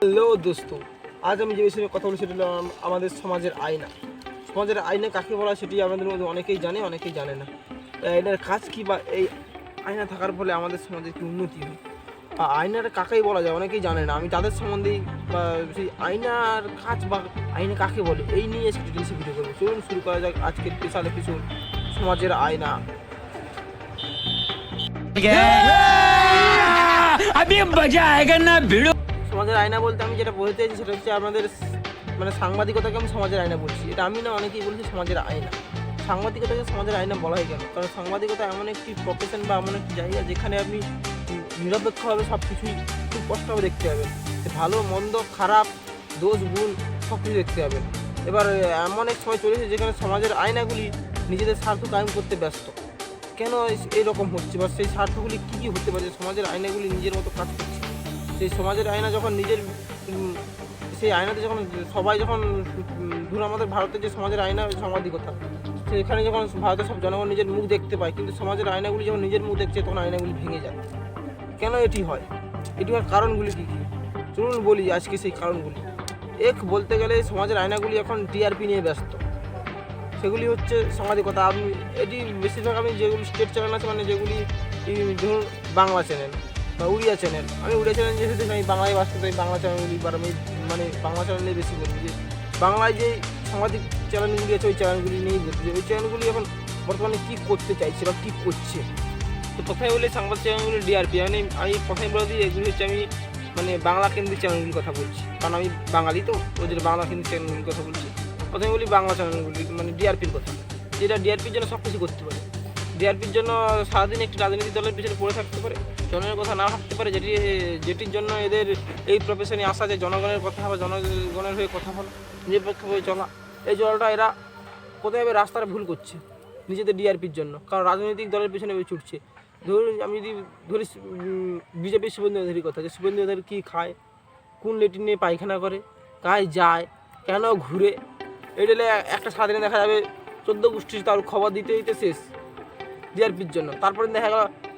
Hello দোস্ত আজ আমি যে বিষয়ে কথা বলি সেটা হলো আম- আমাদের সমাজের আয়না সমাজের আয়না কাকে বলা হয় সেটি আমাদের মধ্যে অনেকেই জানে অনেকেই জানে না এই আয়নার কাজ কি বা এই আয়না থাকার ফলে আমাদের সমাজের কি উন্নতি হয় আর আয়নার কাকেই বলা যায় অনেকেই জানে না আমি তাদের সম্বন্ধেই বা সেই আয়নার কাজ বা আয়না কাকে বলে এই নিয়ে আজকে ডিটেলসে ভিডিও করবো চলুন শুরু করা যাক আজকের স্পেশাল এপিসোড সমাজের আয়না अभी मजा आएगा ना भिड़ो সমাজের আয়না বলতে আমি যেটা বলতে চাইছি সেটা হচ্ছে আমাদের মানে সাংবাদিকতাকে আমি সমাজের আয়না বলছি। এটা আমি না অনেকেই বলছি সমাজের আয়না। সাংবাদিকতাকে সমাজের আয়না বলা হয় কেন? কারণ সাংবাদিকতা এমন একটি প্রফেশন বা এমন একটি জায়গা যেখানে আপনি নিরপেক্ষভাবে সব কিছুই খুব স্পষ্টভাবে দেখতে পাবেন। ভালো, মন্দ, খারাপ, দোষ, গুণ সব কিছু দেখতে পাবেন। এবার এমন এক সময় চলেছে যেখানে সমাজের আয়নাগুলি নিজেদের স্বার্থ কায়েম করতে ব্যস্ত। কেন এইরকম হচ্ছে? বা সেই স্বার্থগুলি কী কী হতে পারে? সমাজের আয়নাগুলি নিজের মতো কাজ করছে? সেই সমাজের আয়না যখন নিজের সেই আয়নাতে যখন সবাই যখন ধরুন আমাদের ভারতের যে সমাজের আয়না সাংবাদিকতা, সেখানে যখন ভারতের সব জনগণ নিজের মুখ দেখতে পায়, কিন্তু সমাজের আয়নাগুলি যখন নিজের মুখ দেখছে, তখন আয়নাগুলি ভেঙে যায়। কেন এটি হয়? এটি হওয়ার কারণগুলি কী কী? চলুন বলি আজকে সেই কারণগুলি। এক, বলতে গেলে সমাজের আয়নাগুলি এখন টিআরপি নিয়ে ব্যস্ত। সেগুলি হচ্ছে সাংবাদিকতা। আমি এটি বেশিরভাগ আমি যেগুলি স্টেট চ্যানেল আছে মানে যেগুলি ধরুন বাংলা চ্যানেল বা উড়িয়া চ্যানেল আমি উড়িয়া চ্যানেল যেহেতু আমি বাংলায় বাস করতে বাংলা চ্যানেলগুলি বা আমি মানে বাংলা চ্যানেলে বেশি বলি। যে বাংলায় যে সামাজিক চ্যানেলগুলি আছে, ওই চ্যানেলগুলি নিয়েই বলছি। যে ওই চ্যানেলগুলি এখন বর্তমানে কী করতে চাইছে বা কী করছে? তো প্রথমে বলি সংবাদ চ্যানেলগুলি ডিআরপি মানে আমি প্রথমে বলে দিই, এগুলি হচ্ছে আমি মানে বাংলা কেন্দ্রিক চ্যানেলগুলির কথা বলছি। কারণ আমি বাঙালি তো, ওই বাংলা কেন্দ্রিক চ্যানেলগুলির কথা বলছি। প্রথমে বলি বাংলা চ্যানেলগুলি মানে ডিআরপির কথা। যেটা ডিআরপির জন্য সব কিছু করতে পারে। ডিআরপির জন্য সারাদিন একটি রাজনৈতিক দলের পিছনে পড়ে থাকতে পারে, জনগণের কথা না ভাবতে পারে, যেটি, যেটির জন্য এদের এই প্রফেশনে আসা যে জনগণের কথা বা জনগণের হয়ে কথা বলা নিরপেক্ষভাবে চলা, এই জলটা এরা কোথায় ভাবে রাস্তাটা ভুল করছে নিজেদের ডিআরপির জন্য, কারণ রাজনৈতিক দলের পিছনে ছুটছে। ধরুন, আমি যদি ধরি বিজেপির শুভেন্দু অধিকারীর কথা, যে শুভেন্দু অধিকারী কী খায়, কোন লেটিন নিয়ে পায়খানা করে, কায় যায়, কেন ঘুরে, এটা একটা সারাদিনে দেখা যাবে, চোদ্দ গোষ্ঠী তার খবর দিতে দিতে শেষ। ডিআরপির জন্য। তারপরে দেখা গেল,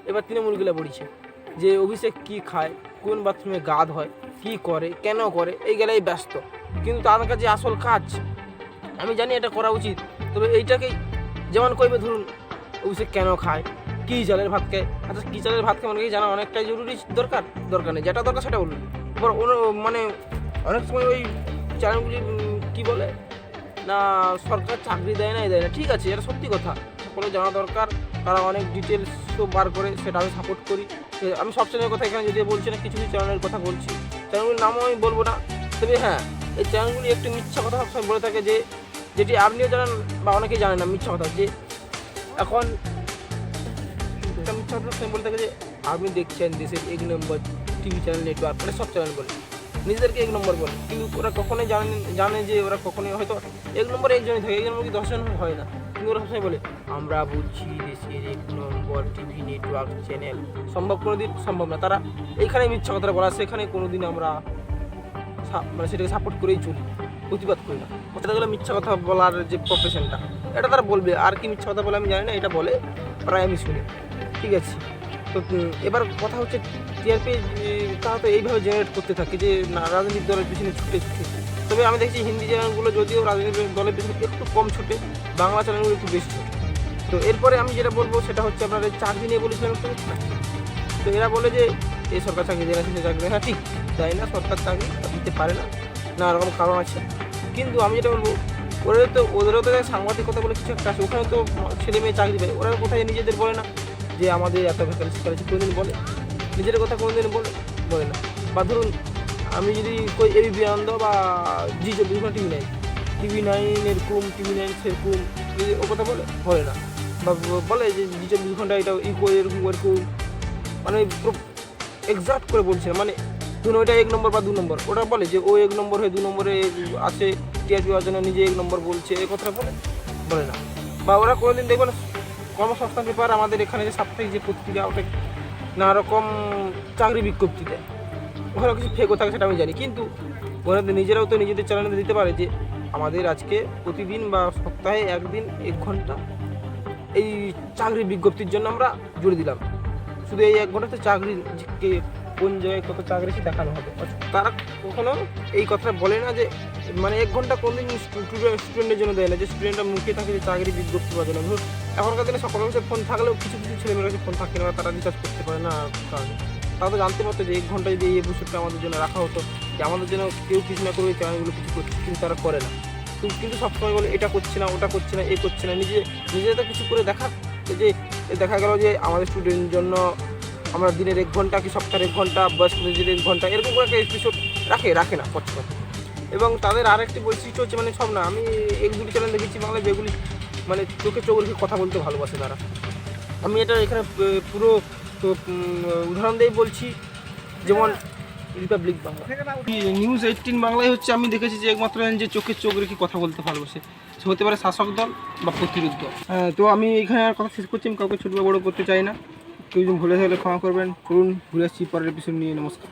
এবার তৃণমূল গেলে পড়েছে যে, অভিষেক কি খায়, কোন বাথরুমে গাদ হয়, কি করে, কেন করে এই গেলেই ব্যস্ত। কিন্তু তাদের কাছে আসল কাজ, আমি জানি এটা করা উচিত, তবে এইটাকেই যেমন কইবে ধরুন, অভিষেক কেন খায়, কী চালের ভাত খায় আচ্ছা কী চালের ভাত খায় অনেকেই জানা অনেকটাই জরুরি দরকার? দরকার নেই, যেটা দরকার সেটা বলুন। এবার মানে অনেক সময় ওই চ্যানেলগুলি কি বলে, না সরকার চাকরি দেয় না দেয় না, ঠিক আছে, এটা সত্যি কথা। সকলে জানা দরকার তারা অনেক ডিটেলস তো বার করে সেটা আমি সাপোর্ট করি। আমি সব চ্যানেলের কথা এখানে যদি বলছি না, কিছু কিছু চ্যানেলের কথা বলছি। চ্যানেলগুলির নামও আমি বলব না। তবে হ্যাঁ এই চ্যানেলগুলি একটু মিথ্যা কথা সবসময় বলে থাকে যে, যেটি আপনিও জানেন বা অনেকেই জানেন না, মিথ্যা কথা। যে এখন মিথ্যা কথা সবসময় বলে থাকে যে, আপনি দেখছেন দেশের এক নম্বর টিভি চ্যানেল নেটওয়ার্ক মানে সব চ্যানেল বলে। নিজেদেরকে এক নম্বর বলে। কিন্তু ওরা কখনোই জানে জানে যে ওরা কখনোই হয়তো এক নম্বরে একজনই থাকে এক নম্বর কি দশজন হয় না। কিন্তু সবসময় বলে, আমরা বুঝছি দেশের এক নম্বর টিভি নেটওয়ার্ক চ্যানেল সম্ভব কোনো দিন সম্ভব না। তারা এইখানে মিথ্যা কথাটা বলা, সেখানে কোনো দিন আমরা মানে সেটাকে সাপোর্ট করেই চলি, প্রতিবাদ করি না। কথাটা গেলে মিথ্যা কথা বলার যে প্রফেশনটা এটা তারা বলবে। আর কি মিথ্যা কথা বলে আমি জানি না, এটা বলে, প্রায় আমি শুনি। ঠিক আছে। তো এবার কথা হচ্ছে টিআরপি তারা তো এইভাবে জেনারেট করতে থাকে যে রাজনৈতিক দলের পিছনে ছুটে ছুটে। তবে আমি দেখছি হিন্দি চ্যানেলগুলো যদিও রাজনৈতিক দলের পিছনে একটু কম ছুটে, বাংলা চ্যানেলগুলো একটু বেশি ছুটে। তো এরপরে আমি যেটা বলব, সেটা হচ্ছে আপনার চাকরি নিয়ে বলেছিলাম একটু তো এরা বলে যে এই সরকার চাকরি দেয় না, সে চাকরি। হ্যাঁ ঠিক দেয় না? সরকার চাকরি দিতে পারে না না এরকম কারণ আছে। কিন্তু আমি যেটা বলব, ওদের তো, ওদেরও তো সাংবাদিকতা বলে কিছু একটা আছে, ওখানে তো ছেলে মেয়ে চাকরি পায় ওরা কোথায় নিজেদের বলে না যে, আমাদের এত ভ্যাকেন্সি করেছে কোনোদিন বলে। নিজের কথা কোনোদিন বলে বলে না। বা ধরুন, আমি যদি কই এবিপি আনন্দ বা জি চব্বিশ ঘণ্টা টিভি নাইন টিভি নাইন এরকম, টিভি নাইন সেরকম যদি ও কথা বলে বলে না। বা বলে যে জি চব্বিশ ঘণ্টা এটা ই করে এরকম এরকম মানে এক্সাক্ট করে বলছে। মানে ধরুন ওইটা এক নম্বর বা দু নম্বর। ওটা বলে যে ও এক নম্বর হয়ে দু নম্বরে আছে, টিআরপি হওয়ার জন্য নিজে এক নম্বর বলছে এই কথাটা বলে বলে না। বা ওরা কোনোদিন দেখবেন কর্মসংস্থান পেপার আমাদের এখানে যে সাপ্তাহিক যে পত্রিকা, ওটা নানা রকম চাকরি বিজ্ঞপ্তি দেয়। ওখানে কিছু ফেকও থাকে সেটা আমি জানি। কিন্তু তো নিজেরাও তো নিজেদের চ্যানেলে দিতে পারে যে আমাদের আজকে প্রতিদিন বা সপ্তাহে একদিন এক ঘণ্টা এই চাকরি বিজ্ঞপ্তির জন্য আমরা জুড়ে দিলাম। শুধু এই এক ঘন্টাতে কে কোন জায়গায় কত চাকরি দেখানো হবে। তারা কখনো এই কথাটা বলে না যে মানে এক ঘণ্টা কোনদিন স্টুডেন্টের জন্য দেয় না, যে স্টুডেন্টরা মুখে থাকে যে চাকরি বিজ্ঞপ্তি পাওয়ার জন্য ধরুন, এখনকার দিনে সকলের কাছে ফোন থাকলেও কিছু কিছু ছেলেমেয়ের কাছে ফোন থাকে না, তারা রিচার্জ করতে পারে না কারণে। তারা তো জানতে পারতো যে এক ঘণ্টা যদি এই এপিসোডটা আমাদের জন্য রাখা হতো, যে আমাদের জন্য কেউ কিছু না করে ওই চ্যানেলগুলো কিছু করছে কিন্তু তারা করে না। কিন্তু কিন্তু সবসময় বলে, এটা করছে না, ওটা করছে না, এ করছে না। নিজে নিজে তো কিছু করে দেখা যে দেখা গেল যে আমাদের স্টুডেন্টের জন্য আমরা দিনের এক ঘণ্টা কি সপ্তাহের এক ঘণ্টা বয়স্কদের দিনের এক ঘণ্টা এরকম করে একটা এপিসোড রাখে রাখে না পশ্চিম এবং তাদের আরেকটি বৈশিষ্ট্য হচ্ছে মানে সব না আমি এক দুটি চ্যানেল দেখেছি বাংলায় যেগুলি মানে চোখে চোখ রেখে কথা বলতে ভালোবাসে তারা। আমি এটা এখানে পুরো উদাহরণ দিয়ে বলছি যেমন রিপাবলিক বাংলা নিউজ এইটিন বাংলায় হচ্ছে আমি দেখেছি যে একমাত্র যে চোখে চোখ রেখে কথা বলতে ভালোবাসে। সে হতে পারে শাসক দল বা প্রতিরোধ দল। হ্যাঁ, তো আমি এখানে আর কথা শেষ করছি আমি কাউকে ছোটো বড়ো করতে চাই না। কেউ যদি ভুলে থাকলে ক্ষমা করবেন। করুন ভুলে আসছি পরের এপিসোড নিয়ে নমস্কার।